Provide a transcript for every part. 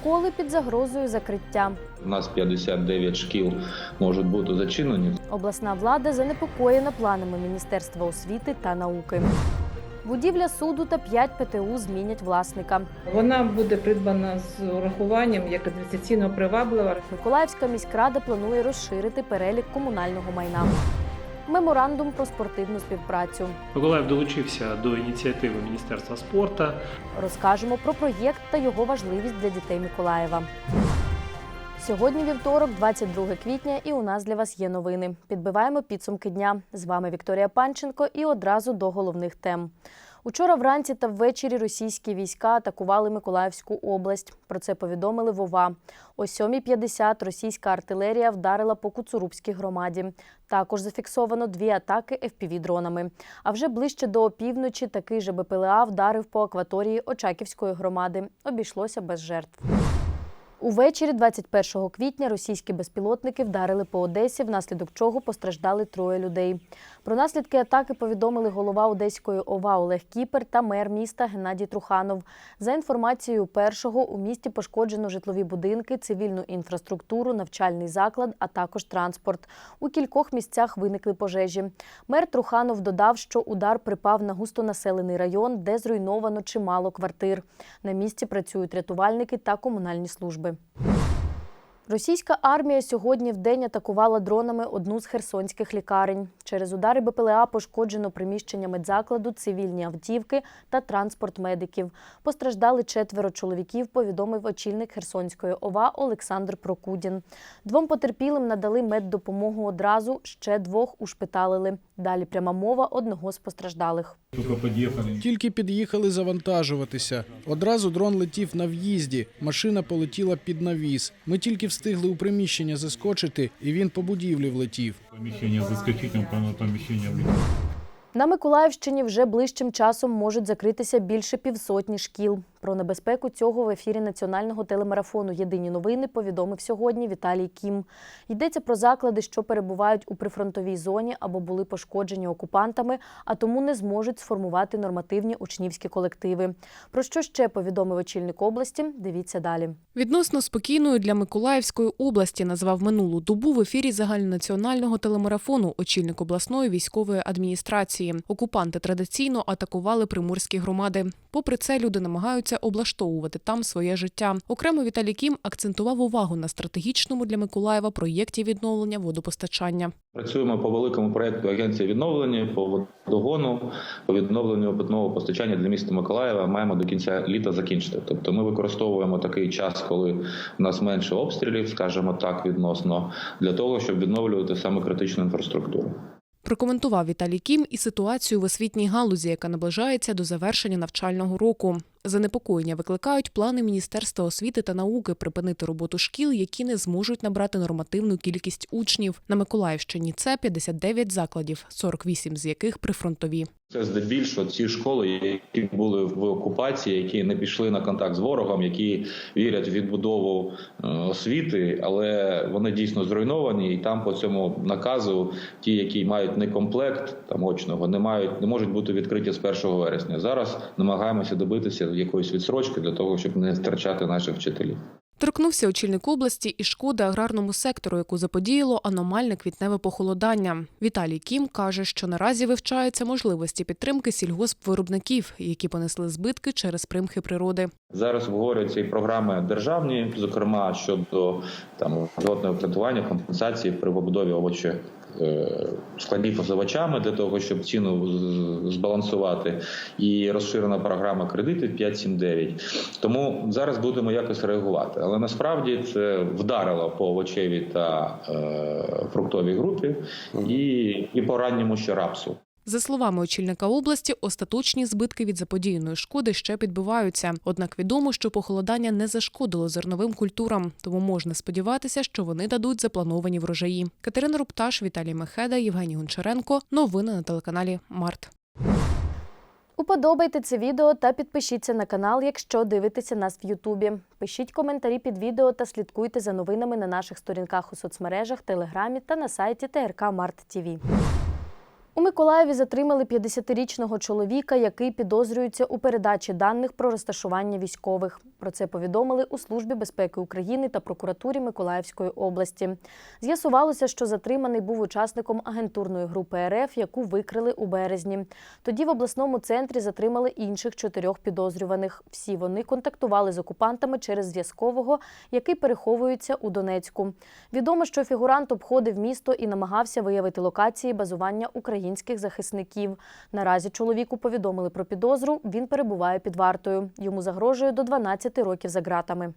Школи під загрозою закриття. У нас 59 шкіл можуть бути зачинені. Обласна влада занепокоєна планами Міністерства освіти та науки. Будівля суду та 5 ПТУ змінять власника. Вона буде придбана з урахуванням як інвестиційно приваблива. Миколаївська міськрада планує розширити перелік комунального майна. Меморандум про спортивну співпрацю. Миколаїв долучився до ініціативи Міністерства спорту. Розкажемо про проєкт та його важливість для дітей Миколаєва. Сьогодні вівторок, 22 квітня, і у нас для вас є новини. Підбиваємо підсумки дня. З вами Вікторія Панченко і одразу до головних тем. Учора вранці та ввечері російські війська атакували Миколаївську область. Про це повідомили Вова. О 7.50 російська артилерія вдарила по Куцурубській громаді. Також зафіксовано дві атаки FPV-дронами. А вже ближче до опівночі такий же БПЛА вдарив по акваторії Очаківської громади. Обійшлося без жертв. Увечері 21 квітня російські безпілотники вдарили по Одесі, внаслідок чого постраждали троє людей. Про наслідки атаки повідомили голова Одеської ОВА Олег Кіпер та мер міста Геннадій Труханов. За інформацією першого, у місті пошкоджено житлові будинки, цивільну інфраструктуру, навчальний заклад, а також транспорт. У кількох місцях виникли пожежі. Мер Труханов додав, що удар припав на густонаселений район, де зруйновано чимало квартир. На місці працюють рятувальники та комунальні служби. Російська армія сьогодні вдень атакувала дронами одну з херсонських лікарень. Через удари БПЛА пошкоджено приміщення медзакладу, цивільні автівки та транспорт медиків. Постраждали четверо чоловіків, повідомив очільник Херсонської ОВА Олександр Прокудін. Двом потерпілим надали меддопомогу одразу, ще двох ушпиталили. Далі пряма мова одного з постраждалих. Тільки під'їхали завантажуватися. Одразу дрон летів на в'їзді. Машина полетіла під навіс. Ми тільки встигли у приміщення заскочити, і він по будівлі влетів. Помещение заскочить, он прямо на помещение влетел. На Миколаївщині вже ближчим часом можуть закритися більше півсотні шкіл. Про небезпеку цього в ефірі національного телемарафону Єдині новини повідомив сьогодні Віталій Кім. Йдеться про заклади, що перебувають у прифронтовій зоні або були пошкоджені окупантами, а тому не зможуть сформувати нормативні учнівські колективи. Про що ще повідомив очільник області? Дивіться далі. Відносно спокійною для Миколаївської області назвав минулу добу в ефірі загальнонаціонального телемарафону очільник обласної військової адміністрації. Окупанти традиційно атакували приморські громади. Попри це, люди намагаються облаштовувати там своє життя. Окремо Віталій Кім акцентував увагу на стратегічному для Миколаєва проєкті відновлення водопостачання. Працюємо по великому проєкту Агенції відновлення, по водогону, по відновленню питного постачання для міста Миколаєва. Маємо до кінця літа закінчити. Тобто ми використовуємо такий час, коли у нас менше обстрілів, скажімо так, відносно для того, щоб відновлювати саме критичну інфраструктуру. Прокоментував Віталій Кім і ситуацію в освітній галузі, яка наближається до завершення навчального року. Занепокоєння викликають плани Міністерства освіти та науки припинити роботу шкіл, які не зможуть набрати нормативну кількість учнів. На Миколаївщині це 59 закладів, 48 з яких прифронтові. Це здебільшого ці школи, які були в окупації, які не пішли на контакт з ворогом, які вірять в відбудову е, освіти, але вони дійсно зруйновані, і там по цьому наказу ті, які мають некомплект там очного, не мають не можуть бути відкриті з 1 вересня. Зараз намагаємося добитися якоїсь відсрочки для того, щоб не втрачати наших вчителів. Торкнувся очільник області і шкоди аграрному сектору, яку заподіяло аномальне квітневе похолодання. Віталій Кім каже, що наразі вивчаються можливості підтримки сільгоспвиробників, які понесли збитки через примхи природи. Зараз обговорюються і програми державні, зокрема щодо там жодного кредитування, компенсації при побудові овочі е, складів позивачами для того, щоб ціну збалансувати, і розширена програма кредитів 5.7.9. Тому зараз будемо якось реагувати. Але насправді це вдарило по овочевій та е, фруктовій групі і, і по ранньому ще рапсу. За словами очільника області, остаточні збитки від заподіяної шкоди ще підбиваються. Однак відомо, що похолодання не зашкодило зерновим культурам, тому можна сподіватися, що вони дадуть заплановані врожаї. Катерина Рупташ, Віталій Мехеда, Євгеній Гончаренко. Новини на телеканалі Март. Уподобайте це відео та підпишіться на канал, якщо дивитеся нас в Ютубі. Пишіть коментарі під відео та слідкуйте за новинами на наших сторінках у соцмережах, телеграмі та на сайті ТРК Март ТІВІ. У Миколаєві затримали 50-річного чоловіка, який підозрюється у передачі даних про розташування військових. Про це повідомили у Службі безпеки України та прокуратурі Миколаївської області. З'ясувалося, що затриманий був учасником агентурної групи РФ, яку викрили у березні. Тоді в обласному центрі затримали інших чотирьох підозрюваних. Всі вони контактували з окупантами через зв'язкового, який переховується у Донецьку. Відомо, що фігурант обходив місто і намагався виявити локації базування українських захисників. Наразі чоловіку повідомили про підозру. Він перебуває під вартою. Йому загрожує до 12 років за ґратами.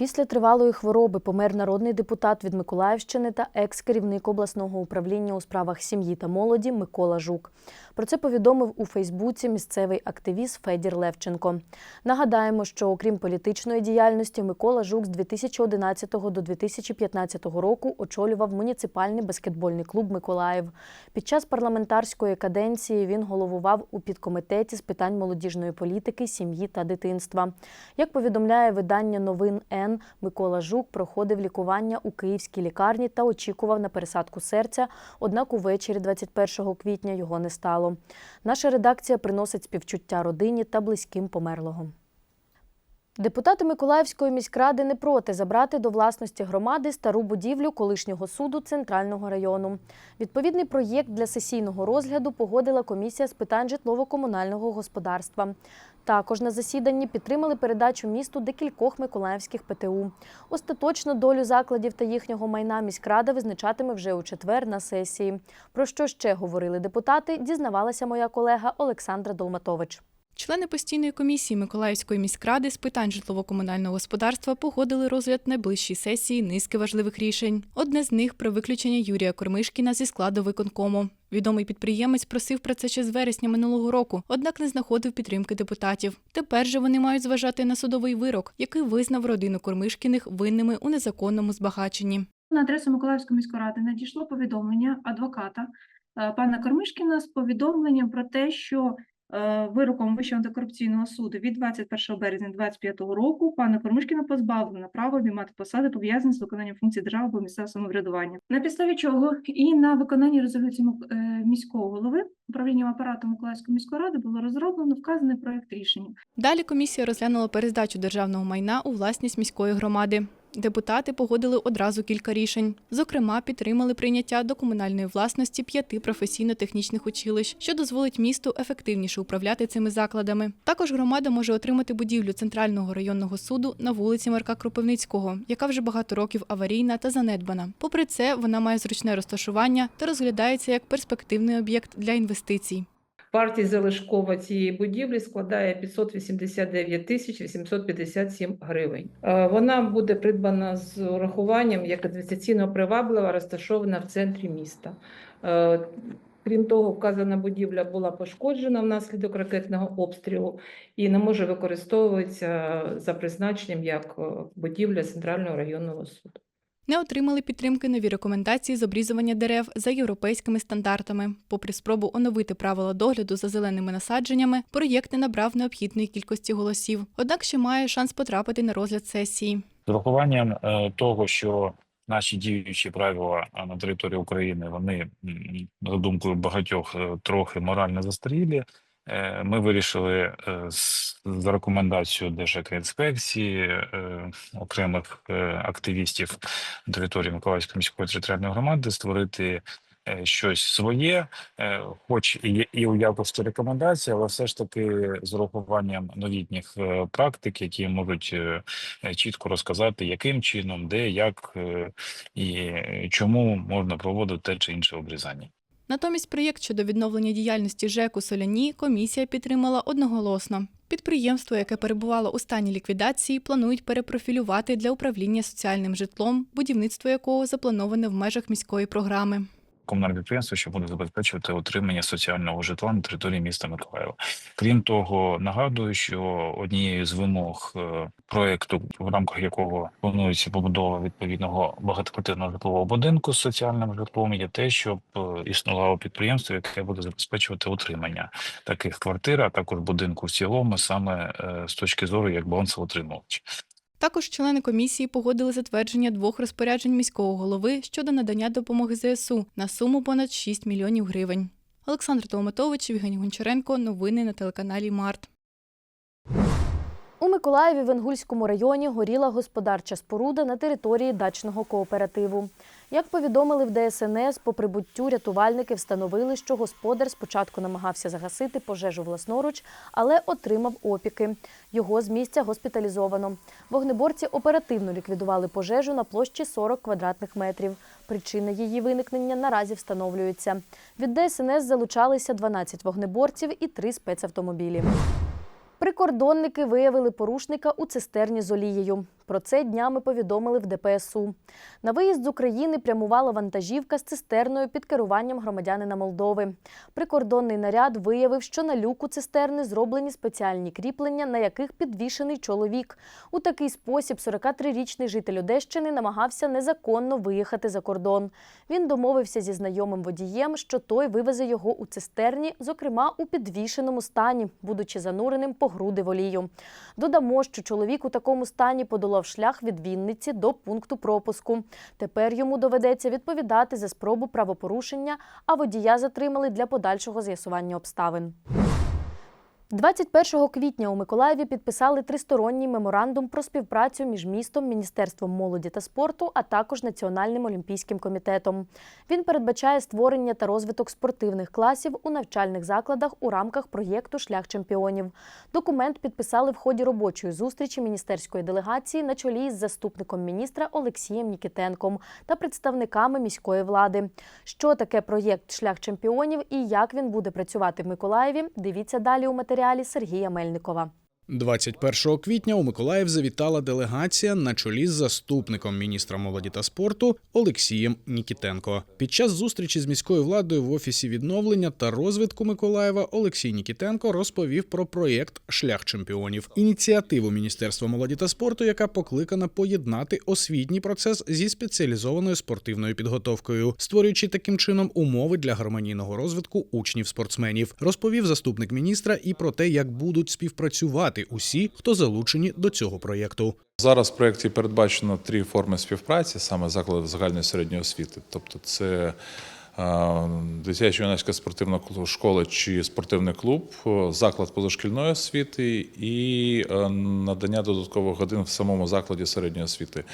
Після тривалої хвороби помер народний депутат від Миколаївщини та екс-керівник обласного управління у справах сім'ї та молоді Микола Жук. Про це повідомив у Фейсбуці місцевий активіст Федір Левченко. Нагадаємо, що окрім політичної діяльності, Микола Жук з 2011 до 2015 року очолював муніципальний баскетбольний клуб Миколаїв. Під час парламентарської каденції він головував у підкомітеті з питань молодіжної політики, сім'ї та дитинства. Як повідомляє видання новин Н, Микола Жук проходив лікування у київській лікарні та очікував на пересадку серця. Однак увечері 21 квітня його не стало. Наша редакція приносить співчуття родині та близьким померлого. Депутати Миколаївської міськради не проти забрати до власності громади стару будівлю колишнього суду центрального району. Відповідний проєкт для сесійного розгляду погодила комісія з питань житлово-комунального господарства. Також на засіданні підтримали передачу місту декількох миколаївських ПТУ. Остаточно долю закладів та їхнього майна міськрада визначатиме вже у четвер на сесії. Про що ще говорили депутати, дізнавалася моя колега Олександра Долматович. Члени постійної комісії Миколаївської міськради з питань житлово-комунального господарства погодили розгляд найближчій сесії низки важливих рішень. Одне з них про виключення Юрія Кормишкіна зі складу виконкому. Відомий підприємець просив про це ще з вересня минулого року, однак не знаходив підтримки депутатів. Тепер же вони мають зважати на судовий вирок, який визнав родину Кормишкіних винними у незаконному збагаченні. На адресу Миколаївської міської ради надійшло повідомлення адвоката е, пана Кормишкіна з повідомленням про те, що вироком Вищого антикорупційного суду від 21 березня 2025 року пана Кормишкіна позбавлено права обіймати посади, пов'язані з виконанням функцій держави або місцевого самоврядування. На підставі чого і на виконанні резолюції е, міського голови управлінням апарату Миколаївської міської ради було розроблено вказаний проект рішення. Далі комісія розглянула перездачу державного майна у власність міської громади. Депутати погодили одразу кілька рішень. Зокрема, підтримали прийняття до комунальної власності п'яти професійно-технічних училищ, що дозволить місту ефективніше управляти цими закладами. Також громада може отримати будівлю центрального районного суду на вулиці Марка Кропивницького, яка вже багато років аварійна та занедбана. Попри це, вона має зручне розташування та розглядається як перспективний об'єкт для інвестицій. Вартість залишкова цієї будівлі складає 589 тисяч 857 гривень. Е, Вона буде придбана з урахуванням як інвестиційно приваблива, розташована в центрі міста. Е, Крім того, вказана будівля була пошкоджена внаслідок ракетного обстрілу і не може використовуватися за призначенням як е, будівля Центрального районного суду. Не отримали підтримки нові рекомендації з обрізування дерев за європейськими стандартами. Попри спробу оновити правила догляду за зеленими насадженнями, проєкт не набрав необхідної кількості голосів, однак ще має шанс потрапити на розгляд сесії. з урахуванням е, того, що наші діючі правила на території України вони за думкою багатьох е, трохи морально застарілі. Е, Ми вирішили е, за рекомендацією Держекоінспекції е, окремих активістів на території Миколаївської міської територіальної громади створити щось своє, хоч і, у якості рекомендацій, але все ж таки з урахуванням новітніх практик, які можуть чітко розказати, яким чином, де, як і чому можна проводити те чи інше обрізання. Натомість проєкт щодо відновлення діяльності ЖЕКу Соляні комісія підтримала одноголосно. Підприємство, яке перебувало у стані ліквідації, планують перепрофілювати для управління соціальним житлом, будівництво якого заплановане в межах міської програми. Комунальне підприємство, що буде забезпечувати отримання соціального житла на території міста Миколаєва. Крім того, нагадую, що однією з вимог е, проекту, в рамках якого планується побудова відповідного багатоквартирного житлового будинку з соціальним житлом, є те, щоб е, існувало підприємство, яке буде забезпечувати утримання таких квартир, а також будинку в цілому, саме е, з точки зору як балансоутримувач. Також члени комісії погодили затвердження двох розпоряджень міського голови щодо надання допомоги ЗСУ на суму понад 6 мільйонів гривень. Олександр Толматович, Євгеній Гончаренко. Новини на телеканалі Март. У Миколаєві в Інгульському районі горіла господарча споруда на території дачного кооперативу. Як повідомили в ДСНС, по прибуттю рятувальники встановили, що господар спочатку намагався загасити пожежу власноруч, але отримав опіки. Його з місця госпіталізовано. Вогнеборці оперативно ліквідували пожежу на площі 40 квадратних метрів. Причина її виникнення наразі встановлюється. Від ДСНС залучалися 12 вогнеборців і 3 спецавтомобілі. Прикордонники виявили порушника у цистерні з олією. Про це днями повідомили в ДПСУ. На виїзд з України прямувала вантажівка з цистерною під керуванням громадянина Молдови. Прикордонний наряд виявив, що на люку цистерни зроблені спеціальні кріплення, на яких підвішений чоловік. У такий спосіб 43-річний житель Одещини намагався незаконно виїхати за кордон. Він домовився зі знайомим водієм, що той вивезе його у цистерні, зокрема у підвішеному стані, будучи зануреним по груди в олію. Додамо, що чоловік у такому стані подолав шлях від Вінниці до пункту пропуску. Тепер йому доведеться відповідати за спробу правопорушення, а водія затримали для подальшого з'ясування обставин. 21 квітня у Миколаєві підписали тристоронній меморандум про співпрацю між містом, Міністерством молоді та спорту, а також Національним олімпійським комітетом. Він передбачає створення та розвиток спортивних класів у навчальних закладах у рамках проєкту Шлях чемпіонів. Документ підписали в ході робочої зустрічі міністерської делегації на чолі із заступником міністра Олексієм Нікітенком та представниками міської влади. Що таке проєкт Шлях чемпіонів і як він буде працювати в Миколаєві? Дивіться далі у матеріалі Сергія Мельникова. 21 квітня у Миколаїв завітала делегація на чолі з заступником міністра молоді та спорту Олексієм Нікітенко. Під час зустрічі з міською владою в офісі відновлення та розвитку Миколаєва Олексій Нікітенко розповів про проєкт Шлях чемпіонів ініціативу Міністерства молоді та спорту, яка покликана поєднати освітній процес зі спеціалізованою спортивною підготовкою, створюючи таким чином умови для гармонійного розвитку учнів-спортсменів. Розповів заступник міністра і про те, як будуть співпрацювати усі, хто залучені до цього проєкту. Зараз в проєкті передбачено три форми співпраці, саме заклади загальної середньої освіти. Тобто, це е, дитяча юнацька спортивна школа чи спортивний клуб, е, заклад позашкільної освіти і е, надання додаткових годин в самому закладі середньої освіти.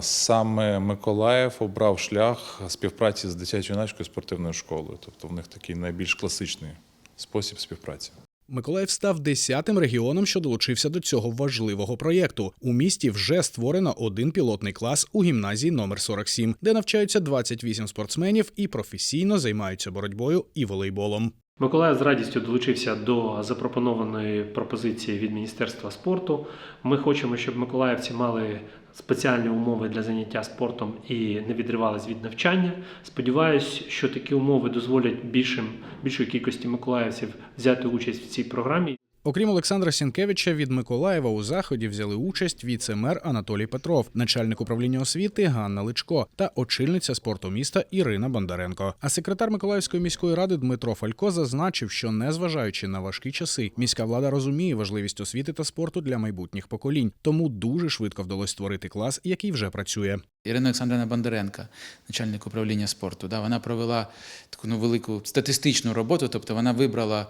Саме Миколаїв обрав шлях співпраці з дитячо юнацькою спортивною школою. Тобто, в них такий найбільш класичний спосіб співпраці. Миколаїв став десятим регіоном, що долучився до цього важливого проєкту. У місті вже створено один пілотний клас у гімназії номер 47, де навчаються 28 спортсменів і професійно займаються боротьбою і волейболом. Миколаїв з радістю долучився до запропонованої пропозиції від Міністерства спорту. Ми хочемо, щоб миколаївці мали спеціальні умови для заняття спортом і не відривались від навчання. Сподіваюсь, що такі умови дозволять більшим, більшої кількості миколаївців взяти участь в цій програмі. Окрім Олександра Сінкевича, від Миколаєва у заході взяли участь віце-мер Анатолій Петров, начальник управління освіти Ганна Личко та очільниця спорту міста Ірина Бондаренко. А секретар Миколаївської міської ради Дмитро Фалько зазначив, що незважаючи на важкі часи, міська влада розуміє важливість освіти та спорту для майбутніх поколінь, тому дуже швидко вдалося створити клас, який вже працює. Ірина Олександрівна Бондаренка, начальник управління спорту, да, вона провела таку ну, велику статистичну роботу, тобто вона вибрала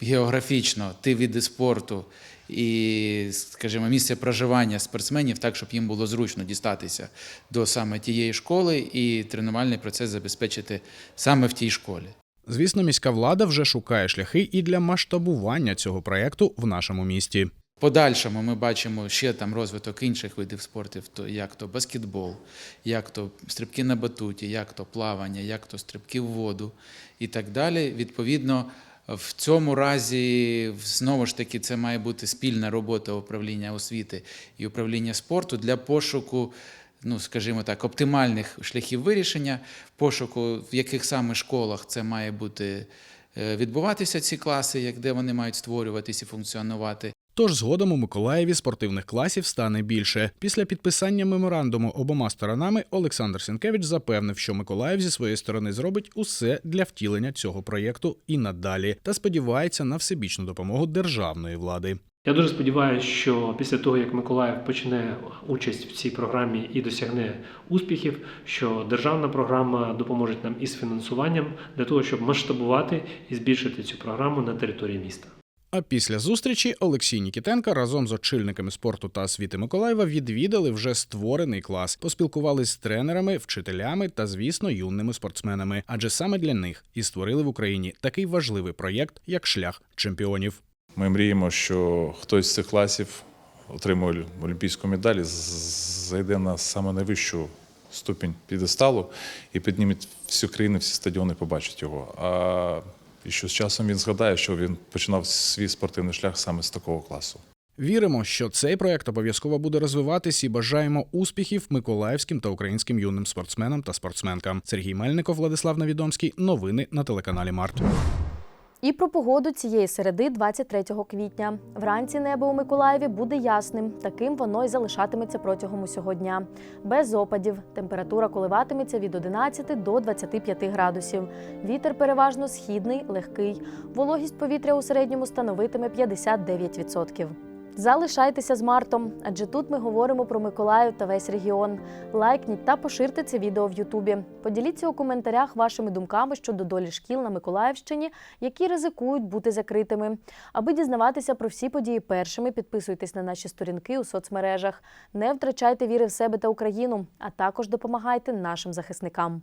географічно ті види спорту і, скажімо, місце проживання спортсменів так, щоб їм було зручно дістатися до саме тієї школи і тренувальний процес забезпечити саме в тій школі. Звісно, міська влада вже шукає шляхи і для масштабування цього проекту в нашому місті. Подальшому ми бачимо ще там розвиток інших видів спорту, то як то баскетбол, як то стрибки на батуті, як то плавання, як то стрибки в воду і так далі. Відповідно, в цьому разі знову ж таки це має бути спільна робота управління освіти і управління спорту для пошуку. Ну, скажімо так, оптимальних шляхів вирішення, пошуку, в яких саме школах це має бути е, відбуватися ці класи, як де вони мають створюватися і функціонувати. Тож згодом у Миколаєві спортивних класів стане більше. Після підписання меморандуму обома сторонами Олександр Сінкевич запевнив, що Миколаїв зі своєї сторони зробить усе для втілення цього проєкту і надалі, та сподівається на всебічну допомогу державної влади. Я дуже сподіваюся, що після того, як Миколаїв почне участь в цій програмі і досягне успіхів, що державна програма допоможе нам із фінансуванням для того, щоб масштабувати і збільшити цю програму на території міста. А після зустрічі Олексій Нікітенко разом з очільниками спорту та освіти Миколаєва відвідали вже створений клас, поспілкувались з тренерами, вчителями та, звісно, юними спортсменами. Адже саме для них і створили в Україні такий важливий проєкт, як шлях чемпіонів. Ми мріємо, що хтось з цих класів отримує олімпійську медаль, зайде на саме найвищу ступінь підесталу і підніме всю країну, всі стадіони побачать його. А і що з часом він згадає, що він починав свій спортивний шлях саме з такого класу. Віримо, що цей проект обов'язково буде розвиватись і бажаємо успіхів миколаївським та українським юним спортсменам та спортсменкам. Сергій Мельников, Владислав Навідомський. Новини на телеканалі Март. І про погоду цієї середи, 23 квітня. Вранці небо у Миколаєві буде ясним. Таким воно й залишатиметься протягом усього дня. Без опадів. Температура коливатиметься від 11 до 25 градусів. Вітер переважно східний, легкий. Вологість повітря у середньому становитиме 59%. Залишайтеся з Мартом, адже тут ми говоримо про Миколаїв та весь регіон. Лайкніть та поширте це відео в Ютубі. Поділіться у коментарях вашими думками щодо долі шкіл на Миколаївщині, які ризикують бути закритими. Аби дізнаватися про всі події першими, підписуйтесь на наші сторінки у соцмережах. Не втрачайте віри в себе та Україну, а також допомагайте нашим захисникам.